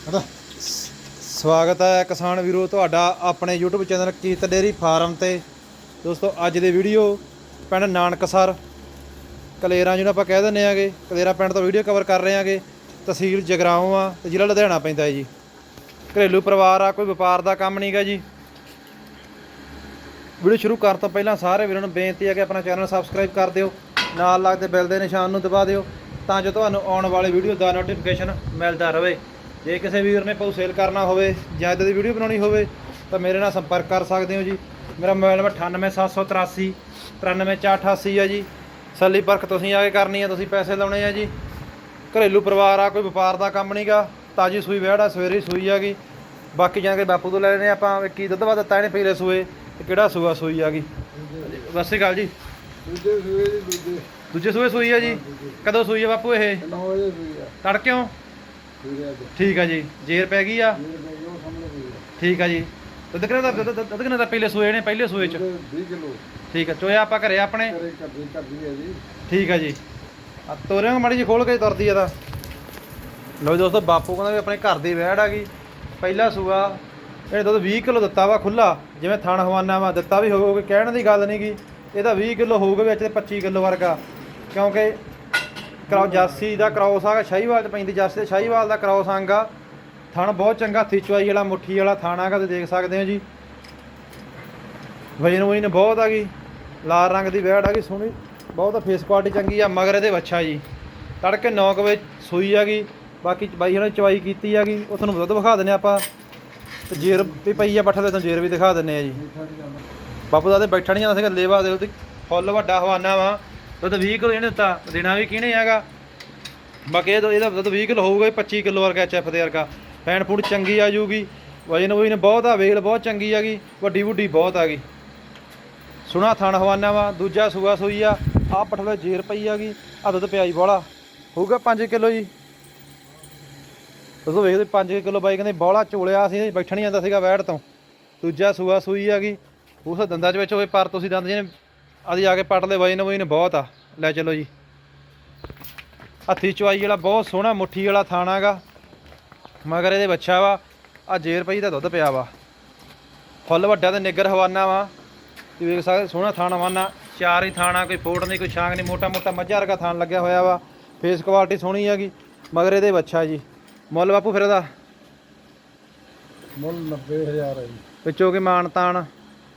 ਹਟਾ ਸਵਾਗਤ ਹੈ ਕਿਸਾਨ ਵੀਰੋ, ਤੁਹਾਡਾ ਆਪਣੇ YouTube channel Kirat dairy farm ਤੇ। ਦੋਸਤੋ, ਅੱਜ ਦੀ ਵੀਡੀਓ ਪਿੰਡ ਨਾਨਕਸਰ, ਕਲੇਰਾਂ ਜਿਹਨੂੰ ਆਪਾਂ ਕਹਿ ਦਿੰਦੇ ਆਗੇ। ਕਲੇਰਾ ਪਿੰਡ ਤੋਂ ਵੀਡੀਓ ਕਵਰ ਕਰ ਰਹੇ ਆਗੇ। ਤਹਿਸੀਲ ਜਗਰਾਉਂ ਆ ਤੇ ਜ਼ਿਲ੍ਹਾ ਲੁਧਿਆਣਾ ਪੈਂਦਾ ਹੈ ਜੀ। ਘਰੇਲੂ ਪਰਿਵਾਰ ਆ, ਕੋਈ ਵਪਾਰ ਦਾ ਕੰਮ ਨਹੀਂਗਾ ਜੀ। ਵੀਡੀਓ ਸ਼ੁਰੂ ਕਰਨ ਤੋਂ ਪਹਿਲਾਂ ਸਾਰੇ ਵੀਰਾਂ ਨੂੰ ਬੇਨਤੀ ਹੈ ਕਿ ਆਪਣਾ ਚੈਨਲ ਸਬਸਕ੍ਰਾਈਬ ਕਰ ਦਿਓ। ਨਾਲ ਲੱਗਦੇ ਬੈਲ ਦੇ ਨਿਸ਼ਾਨ ਨੂੰ ਦਬਾ ਦਿਓ ਤਾਂ ਜੋ ਤੁਹਾਨੂੰ ਆਉਣ ਵਾਲੇ ਵੀਡੀਓ ਦਾ ਨੋਟੀਫਿਕੇਸ਼ਨ ਮਿਲਦਾ ਰਹੇ। ਜੇ ਕਿਸੇ ਵੀਰ ਨੇ ਪਊ ਸੇਲ ਕਰਨਾ ਹੋਵੇ ਜਾਂ ਇੱਦਾਂ ਦੀ ਵੀਡੀਓ ਬਣਾਉਣੀ ਹੋਵੇ ਤਾਂ ਮੇਰੇ ਨਾਲ ਸੰਪਰਕ ਕਰ ਸਕਦੇ ਹੋ ਜੀ। ਮੇਰਾ ਮੋਬਾਈਲ ਨੰਬਰ 98783 93488 ਹੈ ਜੀ। ਸੱਲੀ ਪਰਖ ਤੁਸੀਂ ਆ ਕੇ ਕਰਨੀ ਹੈ ਤੁਸੀਂ ਪੈਸੇ ਲਾਉਣੇ ਆ ਜੀ। ਘਰੇਲੂ ਪਰਿਵਾਰ ਆ ਕੋਈ ਵਪਾਰ ਦਾ ਕੰਮ ਨਹੀਂਗਾ ਤਾਜੀ ਸੂਈ ਵਿਹੜਾ ਸਵੇਰੇ ਸੂਈ ਆਗੀ ਬਾਕੀ ਜਾਣ ਕੇ ਬਾਪੂ ਤੋਂ ਲੈ ਲੈਣੇ ਆਪਾਂ ਕੀ ਦੁੱਧ ਵਾ ਦਿੱਤਾ ਇਹਨੇ ਪਹਿਲੇ ਸੂਏ ਤੇ ਕਿਹੜਾ ਸੂਆ ਸੂਈ ਆਗੀ ਸਤਿ ਸ਼੍ਰੀ ਅਕਾਲ ਜੀ। ਦੂਜੇ ਸੂਏ ਜੀ ਦੂਜੇ। ਦੂਜੇ ਸੂਏ ਸੂਈ ਆ ਜੀ। ਕਦੋਂ ਸੂਈ ਆ ਬਾਪੂ ਇਹ? 9 ਵਜੇ ਸੂਈ ਆ। ਤੜਕਿਓ ਆ ਠੀਕ ਆ ਜੀ। ਜੇਰ ਪੈ ਗਈ ਆ? ਠੀਕ ਆ ਜੀ। ਦੁੱਧ ਕਿੰਨਾ ਦਾ ਦੁੱਧ ਕਿੰਨਾ ਦਾ ਪਹਿਲੇ ਸੂਏ ਨੇ? ਪਹਿਲੇ ਸੂਏ ਚ। ਦੁੱਧ 20 ਕਿਲੋ। ਠੀਕ ਆ। ਚੋਇਆ ਆਪਾਂ ਘਰੇ ਆਪਣੇ? ਠੀਕ ਆ ਜੀ। ਆ ਤੋਰਿਆਂ ਮਾੜੀ ਜੀ ਖੋਲ ਕੇ ਤੁਰਦੀ ਆ ਤਾਂ। ਜੀ ਦੋਸਤੋ ਬਾਪੂ ਕਹਿੰਦਾ ਵੀ ਆਪਣੇ ਘਰ ਦੀ ਵਹਿੜ ਆ ਗਈ। ਪਹਿਲਾ ਸੂਆ ਇਹ ਦੁੱਧ 20 ਕਿਲੋ ਦਿੱਤਾ ਵਾ ਖੁੱਲਾ ਜਿਵੇਂ ਥਣ ਹਵਾਨਾ ਵਾ ਦਿੱਤਾ ਵੀ ਹੋਊਗਾ ਕਹਿਣ ਦੀ ਗੱਲ ਨਹੀਂਗੀ ਇਹਦਾ 20 ਕਿਲੋ ਹੋਊਗਾ ਵਿੱਚ ਤੇ 25 ਕਿਲੋ ਵਰਗਾ। ਕਿਉਂਕਿ ਕਰਾਉ ਜਾਸੀ ਦਾ ਕ੍ਰੋਸ ਆਗਾ ਸ਼ਾਹੀਵਾਲ ਚ ਪੈਂਦੀ ਜਾਸੀ ਤੇ ਸ਼ਾਹੀਵਾਲ ਦਾ ਕ੍ਰੋਸ ਆਂਗਾ ਥਣ ਬਹੁਤ ਚੰਗਾ ਹੱਥੀ ਵਾਲਾ, ਮੁੱਠੀ ਵਾਲਾ ਥਾਣਾ ਆਗਾ ਤੁਸੀਂ ਦੇਖ ਸਕਦੇ ਹੋ ਜੀ। ਵਜਨ ਵਜਨ ਬਹੁਤ ਆ ਗਈ, ਲਾਲ ਰੰਗ ਦੀ ਵੈੜ ਆ ਗਈ, ਸੋਹਣੀ, ਬਹੁਤ ਫੇਸ ਕੁਆਲਿਟੀ ਚੰਗੀ ਆ, ਮਗਰ ਇਹਦੇ ਵੱਛਾ ਜੀ। ਤੜਕੇ 9 ਵਜੇ ਸੂਈ ਆ ਗਈ, ਬਾਕੀ ਬਾਈ ਹਣਾ ਚਵਾਈ ਕੀਤੀ ਆ ਗਈ, ਉਹ ਤੁਹਾਨੂੰ ਦੁੱਧ ਵਿਖਾ ਦਿੰਨੇ ਆਪਾਂ। ਤੇ ਜੇਰ ਵੀ ਪਈ ਆ ਬੱਠਾ ਦੇ ਤੁਹਾਨੂੰ ਜੇਰ ਵੀ ਦਿਖਾ ਦਿੰਨੇ ਆ ਜੀ। ਬਾਪੂ ਦਾ ਤੇ ਬੈਠਾ ਨਹੀਂ ਜਾਂਦਾ ਸੀਗਾ, ਲੇਵਾ ਦੇ ਉਹਦੀ ਫੁੱਲ ਵੱਡਾ ਹਵਾਨਾ ਵਾ। ਦੁੱਧ 20 ਕਿਲੋ ਇਹਨੇ ਦਿੱਤਾ, ਦੇਣਾ ਵੀ ਕਿਹਨੇ ਹੈਗਾ? ਬਾਕੀ ਇਹ ਇਹਦਾ ਦੁੱਧ 20 ਕਿਲੋ ਹੋਊਗਾ ਹੀ 25 ਕਿਲੋ ਵਰਗਾ ਐਚਐਫ ਦੇ ਵਰਗਾ। ਫੈਨ ਫੂਡ ਚੰਗੀ ਆ ਜੂਗੀ। ਵਜਨ ਵਜਨ ਬਹੁਤ ਆ, ਵੇਲ ਬਹੁਤ ਚੰਗੀ ਆ ਗਈ ਵੱਡੀ ਵੱਡੀ ਬਹੁਤ ਆ ਗਈ। ਸੁਣਾ ਥਣ ਹਵਾਨਾ ਵਾ, ਦੂਜਾ ਸੂਆ ਸੂਈ ਆ ਆ ਪਠਲੇ ਜੇਰ ਪਈ ਆ ਗਈ ਆ ਦੁੱਧ ਪਿਆਈ ਬੋਲਾ। ਹੋਊਗਾ 5 ਕਿਲੋ ਜੀ। ਤੁਸੀਂ ਵੇਖਦੇ 5 ਕਿਲੋ ਬਾਈ, ਕਹਿੰਦੇ ਬੋਲਾ ਚੋਲਿਆ ਸੀ, ਬੈਠਣ ਨਹੀਂ ਜਾਂਦਾ ਸੀਗਾ ਵੈੜ ਤੋਂ। ਦੂਜਾ ਸੂਆ ਸੂਈ ਆ ਗਈ ਉਸ ਦੰਦਾਂ 'ਚ ਵਿੱਚ ਹੋਵੇ ਪਰ ਤੁਸੀਂ ਦੰਦ ਜਿਹਨੇ ਆਦੀ ਆ ਕੇ ਪੱਟ ਲੈ ਵਜਨ ਵਜਨ ਬਹੁਤ ਆ। ਲੈ ਚਲੋ ਜੀ। ਹੱਥੀ ਚਵਾਈ ਵਾਲਾ ਬਹੁਤ ਸੋਹਣਾ ਮੁੱਠੀ ਵਾਲਾ ਥਾਣਾਗਾ ਮਗਰ ਇਹਦੇ ਬੱਚਾ ਵਾ ਆ ਜੇਰ ਪਈ ਦਾ ਦੁੱਧ ਪਿਆ ਵਾ। ਫੁੱਲ ਵੱਡਾ ਤੇ ਨਿੱਗਰ ਹਵਾਨਾ ਵਾ। ਤੁਸੀਂ ਵੇਖ ਸਕਦੇ ਸੋਹਣਾ ਥਾਣਾ ਹਵਾਨਾ। ਚਾਰ ਹੀ ਥਾਣਾ ਕੋਈ ਫੋਟ ਨਹੀਂ ਕੋਈ ਛਾਂਗ ਨਹੀਂ ਮੋਟਾ ਮੋਟਾ ਮੱਝਾ ਵਰਗਾ ਥਾਣ ਲੱਗਿਆ ਹੋਇਆ ਵਾ। ਫੇਸ ਕੁਆਲਿਟੀ ਸੋਹਣੀ ਹੈਗੀ। ਮਗਰ ਇਹਦੇ ਬੱਚਾ ਜੀ। ਮੁੱਲ ਬਾਪੂ ਫਿਰ ਇਹਦਾ? ਮੁੱਲ 90000 ਹੈ ਜੀ। ਵਿੱਚੋਂ ਕੀ ਤਾਣ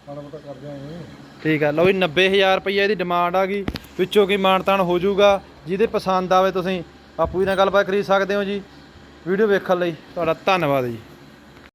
ਮਾੜਾ ਮੋਟਾ ਕਰ ਦਿਆਂਗੇ। ਠੀਕ ਆ, ਲਓ ਜੀ 90000 ਰੁਪਈਆ ਇਹਦੀ ਡਿਮਾਂਡ ਆ ਗਈ। ਵਿੱਚੋਂ ਕੀ ਮਾਨਤਾਨ ਹੋ ਜਾਊਗਾ, ਜਿਹਦੇ ਪਸੰਦ ਆਵੇ ਤੁਸੀਂ, ਆਪੂ ਜੀ ਨਾਲ ਗੱਲਬਾਤ ਕਰੀ ਸਕਦੇ ਹੋ ਜੀ। ਵੀਡੀਓ ਵੇਖਣ ਲਈ ਤੁਹਾਡਾ ਧੰਨਵਾਦ ਜੀ।